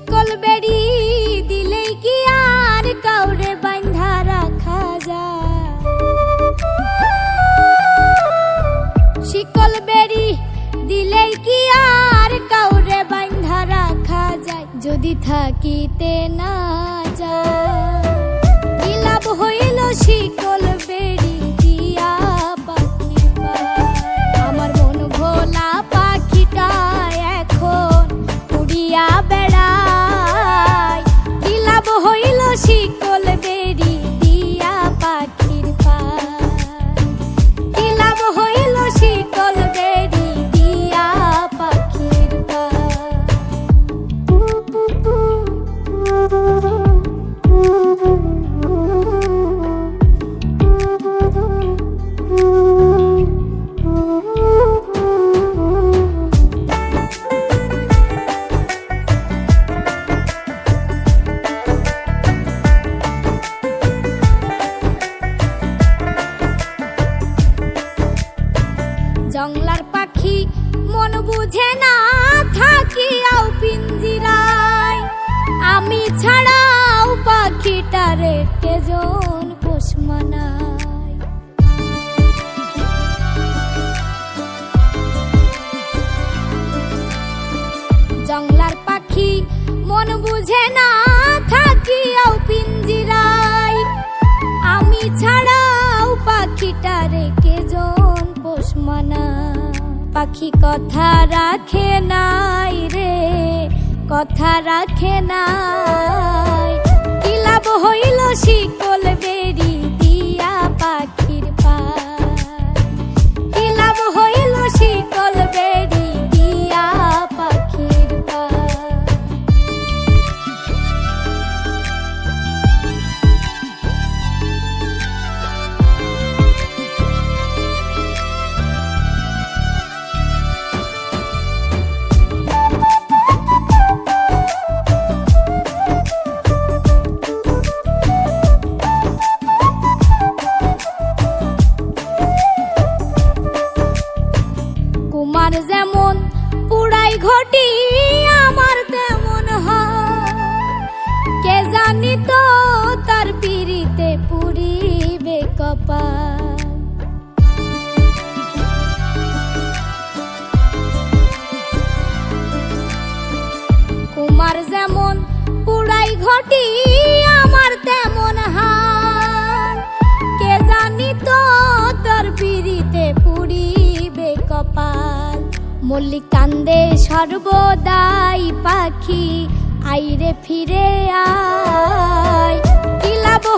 শিকল দিলেই কি আর কাউরে বান্ধা রাখা যায়? শিকল দিলেই কি আর কাউরে বান্ধা রাখা যায়? যদি থাকিতে না মন বুঝে না থাকি থাকিয়াও পিঞ্জিরায় আমি ছাড়াও পাখিটারে কেজন পোষ মানায় জংলার পাখি মন বুঝে না থাকিয়াও পাখি কথা রাখে নাই রে কথা রাখে নাই। কি লাভ হইল শিকল ঘটি আমার তেমন কে জানি তো তার পিড়িতে পুরিবে কপাল। কুমার যেমন পুরাই ঘটি মল্লিক কান্দে সর্বদাই পাখি, আইরে ফিরে আয়।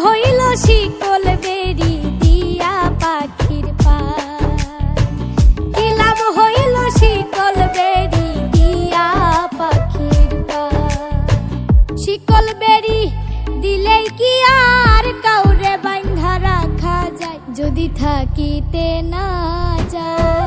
হইল শিকল বেরি দিয়া পাখির কি লাভ হইল শিকল বেরি দিয়া পাখির শিকল বেরি দিলেই কি আর কাউরে বান্ধা রাখা যায়? যদি থাকিতে না যায়।